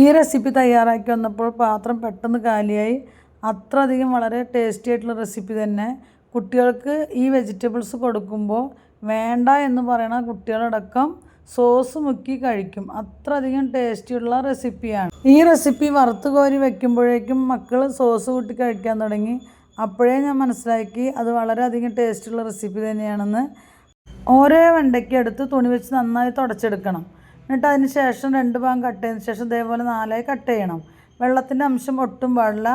ഈ റെസിപ്പി തയ്യാറാക്കി വന്നപ്പോൾ പാത്രം പെട്ടെന്ന് കാലിയായി. അത്ര അധികം വളരെ ടേസ്റ്റി ആയിട്ടുള്ള റെസിപ്പി തന്നെ. കുട്ടികൾക്ക് ഈ വെജിറ്റബിൾസ് കൊടുക്കുമ്പോൾ വേണ്ട എന്ന് പറയണ കുട്ടികളടക്കം സോസ് മുക്കി കഴിക്കും. അത്ര അധികം ടേസ്റ്റിയുള്ള റെസിപ്പിയാണ് ഈ റെസിപ്പി വറുത്ത് കോരി വെക്കുമ്പോഴേക്കും മക്കൾ സോസ് കൂട്ടി കഴിക്കാൻ തുടങ്ങി. അപ്പോഴേ ഞാൻ മനസ്സിലാക്കി അത് വളരെയധികം ടേസ്റ്റുള്ള റെസിപ്പി തന്നെയാണെന്ന്. ഓരോ വെണ്ടയ്ക്ക് എടുത്ത് തുണി വെച്ച് നന്നായി തുടച്ചെടുക്കണം. എന്നിട്ട് അതിന് ശേഷം രണ്ട് ഭാഗം കട്ട് ചെയ്തതിന് ശേഷം ഇതേപോലെ നാലായി കട്ട് ചെയ്യണം. വെള്ളത്തിന്റെ അംശം ഒട്ടും പാടില്ല.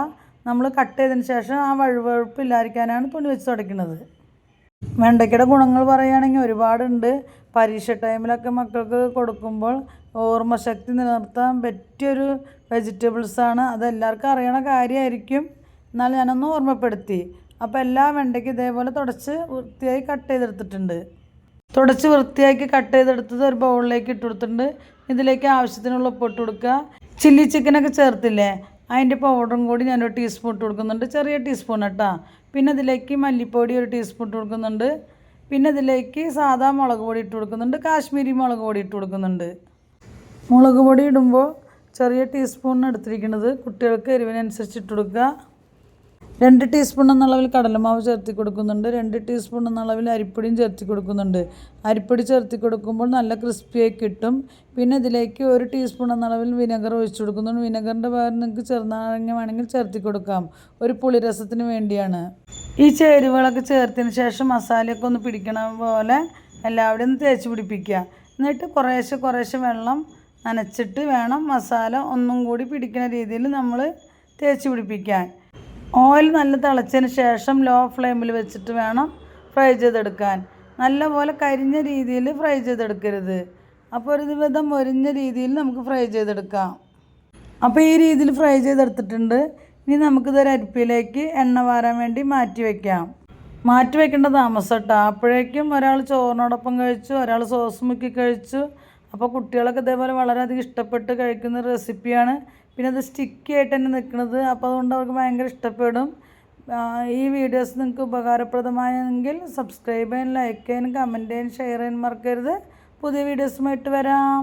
നമ്മൾ കട്ട് ചെയ്തതിന് ശേഷം ആ വഴുവഴുപ്പ് ഇല്ലാതിരിക്കാനാണ് തുണി വെച്ച് തുടയ്ക്കുന്നത്. വെണ്ടയ്ക്കയുടെ ഗുണങ്ങൾ പറയുകയാണെങ്കിൽ ഒരുപാടുണ്ട്. പരീക്ഷ ടൈമിലൊക്കെ മക്കൾക്ക് കൊടുക്കുമ്പോൾ ഓർമ്മശക്തി നിലനിർത്താൻ പറ്റിയൊരു വെജിറ്റബിൾസാണ് അതെല്ലാവർക്കും അറിയണ കാര്യമായിരിക്കും. എന്നാൽ ഞാനൊന്ന് ഓർമ്മപ്പെടുത്തി. അപ്പോൾ എല്ലാ വെണ്ടയ്ക്കും ഇതേപോലെ തുടച്ച് വൃത്തിയായി കട്ട് ചെയ്തെടുത്തിട്ടുണ്ട്. തുടച്ച് വൃത്തിയാക്കി കട്ട് ചെയ്തെടുത്തത് ഒരു ബൗളിലേക്ക് ഇട്ട് കൊടുത്തിട്ടുണ്ട്. ഇതിലേക്ക് ആവശ്യത്തിനുള്ള ഉപ്പ് ഇട്ട് കൊടുക്കുക. ചില്ലി ചിക്കനൊക്കെ ചേർത്തില്ലേ? അതിന്റെ പൗഡറും കൂടി ഞാനൊരു ടീസ്പൂൺ ഇട്ട് കൊടുക്കുന്നുണ്ട്. ചെറിയ ടീസ്പൂൺ കേട്ടോ. പിന്നെ ഇതിലേക്ക് മല്ലിപ്പൊടി ഒരു ടീസ്പൂൺ ഇട്ട് കൊടുക്കുന്നുണ്ട്. പിന്നെ ഇതിലേക്ക് സാധാ മുളക് പൊടി ഇട്ട് കൊടുക്കുന്നുണ്ട്. കാശ്മീരി മുളക് പൊടി ഇട്ട് കൊടുക്കുന്നുണ്ട്. മുളക് പൊടി ഇടുമ്പോൾ ചെറിയ ടീസ്പൂണിന് എടുത്തിരിക്കുന്നത്. കുട്ടികൾക്ക് എരിവിനനുസരിച്ച് ഇട്ട് കൊടുക്കുക. രണ്ട് ടീസ്പൂൺ എന്ന കടലമാവ് ചേർത്തി കൊടുക്കുന്നുണ്ട്. രണ്ട് ടീസ്പൂൺ എന്ന അരിപ്പൊടിയും ചേർത്തി കൊടുക്കുന്നുണ്ട്. അരിപ്പൊടി ചേർത്തി കൊടുക്കുമ്പോൾ നല്ല ക്രിസ്പിയായി കിട്ടും. പിന്നെ ഇതിലേക്ക് ഒരു ടീസ്പൂൺ എന്ന അളവിൽ വിനെഗർ ഒഴിച്ചു കൊടുക്കുന്നുണ്ട്. വിനെഗറിന്റെ പകരം നിങ്ങൾക്ക് ചെറുനാരങ്ങ വേണമെങ്കിൽ ചേർത്തി കൊടുക്കാം. ഒരു പുളിരസത്തിന് വേണ്ടിയാണ്. ഈ ചേരുവകളൊക്കെ ചേർത്തതിന് ശേഷം മസാലയൊക്കെ ഒന്ന് പിടിക്കണ പോലെ എല്ലാവരും ഒന്ന് തേച്ച് പിടിപ്പിക്കുക. എന്നിട്ട് കുറേശ്ശെ കുറേശ്ശെ വെള്ളം നനച്ചിട്ട് വേണം മസാല ഒന്നും കൂടി പിടിക്കുന്ന രീതിയിൽ നമ്മൾ തേച്ച് പിടിപ്പിക്കാൻ. ഓയിൽ നല്ല തിളച്ചതിന് ശേഷം ലോ ഫ്ലെയിമിൽ വെച്ചിട്ട് വേണം ഫ്രൈ ചെയ്തെടുക്കാൻ. നല്ലപോലെ കരിഞ്ഞ രീതിയിൽ ഫ്രൈ ചെയ്തെടുക്കരുത്. അപ്പോൾ ഒരു വിധം മൊരിഞ്ഞ രീതിയിൽ നമുക്ക് ഫ്രൈ ചെയ്തെടുക്കാം. അപ്പോൾ ഈ രീതിയിൽ ഫ്രൈ ചെയ്തെടുത്തിട്ടുണ്ട്. ഇനി നമുക്കിതൊരു അരിപ്പിലേക്ക് എണ്ണ വാരാൻ വേണ്ടി മാറ്റി വയ്ക്കാം മാറ്റി വയ്ക്കേണ്ട താമസം കേട്ടോ അപ്പോഴേക്കും ഒരാൾ ചോറിനോടൊപ്പം കഴിച്ചു ഒരാൾ സോസ് മുക്കി കഴിച്ചു. അപ്പോൾ കുട്ടികളൊക്കെ ഇതേപോലെ വളരെയധികം ഇഷ്ടപ്പെട്ട് കഴിക്കുന്ന റെസിപ്പിയാണ്. പിന്നെ അത് സ്റ്റിക്കി ആയിട്ട് തന്നെ നിൽക്കുന്നത്. അപ്പോൾ അതുകൊണ്ട് അവർക്ക് ഭയങ്കര ഇഷ്ടപ്പെടും. ഈ വീഡിയോസ് നിങ്ങൾക്ക് ഉപകാരപ്രദമായെങ്കിൽ സബ്സ്ക്രൈബ് ചെയ്യാൻ ലൈക്ക് ചെയ്യാൻ കമന്റ് ചെയ്യാൻ ഷെയർ ചെയ്യാൻ മറക്കരുത്. പുതിയ വീഡിയോസുമായിട്ട് വരാം.